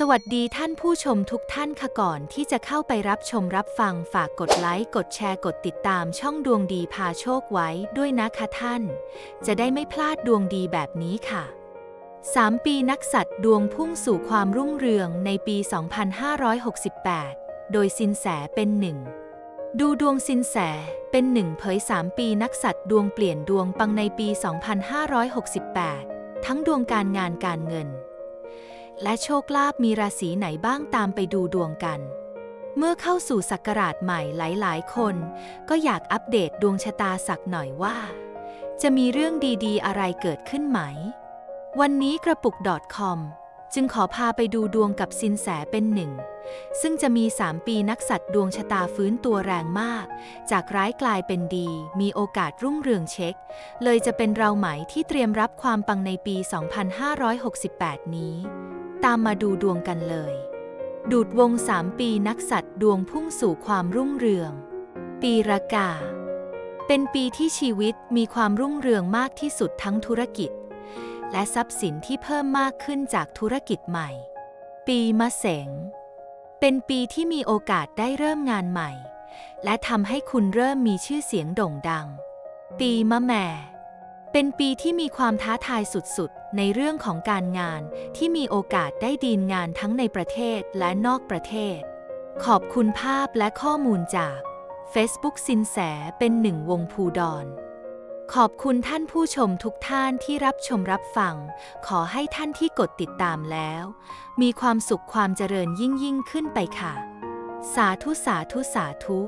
สวัสดีท่านผู้ชมทุกท่านค่ะก่อนที่จะเข้าไปรับชมรับฟังฝากกดไลค์ กดแชร์กดติดตามช่องดวงดีพาโชคไว้ด้วยนะคะท่าน จะได้ไม่พลาดดวงดีแบบนี้ค่ะ 3 ปีนักสัตว์ดวงพุ่งสู่ความรุ่งเรืองในปี 2568 โดยสินแสเป็นหนึ่งดูดวงสินแสเป็นหนึ่งเผย 3 ปีนักสัตว์ดวงเปลี่ยนดวงปังในปี 2568 ทั้งดวงการงานการเงิน และโชคลาภมีราศีไหนบ้างตามไปดูดวงกัน เมื่อเข้าสู่ศักราชใหม่หลายๆ คน ก็อยากอัปเดตดวงชะตาสักหน่อยว่า จะมีเรื่องดีๆ อะไรเกิดขึ้นไหม วันนี้กระปุก .com จึงขอพาไปดูดวงกับสินแสเป็นหนึ่ง ซึ่งจะมี 3 ปีนักสัตว์ดวงชะตาฟื้นตัวแรงมาก จากร้ายกลายเป็นดี มีโอกาสรุ่งเรืองเช็ค เลยจะเป็นเราไหมที่เตรียมรับความปังในปี 2568 นี้ ตามมาดูดวงกันเลย ดูดวง3ปีนักสัตว์ดวงพุ่งสู่ความรุ่งเรือง ปีรากา เป็นปีที่ชีวิตมีความรุ่งเรืองมากที่สุดทั้งธุรกิจ และทรัพย์สินที่เพิ่มมากขึ้นจากธุรกิจใหม่ ปีมะเสง เป็นปีที่มีโอกาสได้เริ่มงานใหม่ และทำให้คุณเริ่มมีชื่อเสียงโด่งดัง ปีมะแม่ เป็นปีที่มีความท้าทายสุดๆ ในเรื่องของการงานที่มีโอกาสได้ดีลงานทั้งในประเทศและนอกประเทศ ขอบคุณภาพและข้อมูลจาก Facebook สินแสเป็นหนึ่งวงภูดอนขอบคุณท่านผู้ชมทุกท่านที่รับชมรับฟัง ขอให้ท่านที่กดติดตามแล้ว มีความสุขความเจริญยิ่งยิ่งขึ้นไปค่ะ สาธุสาธุสาธุ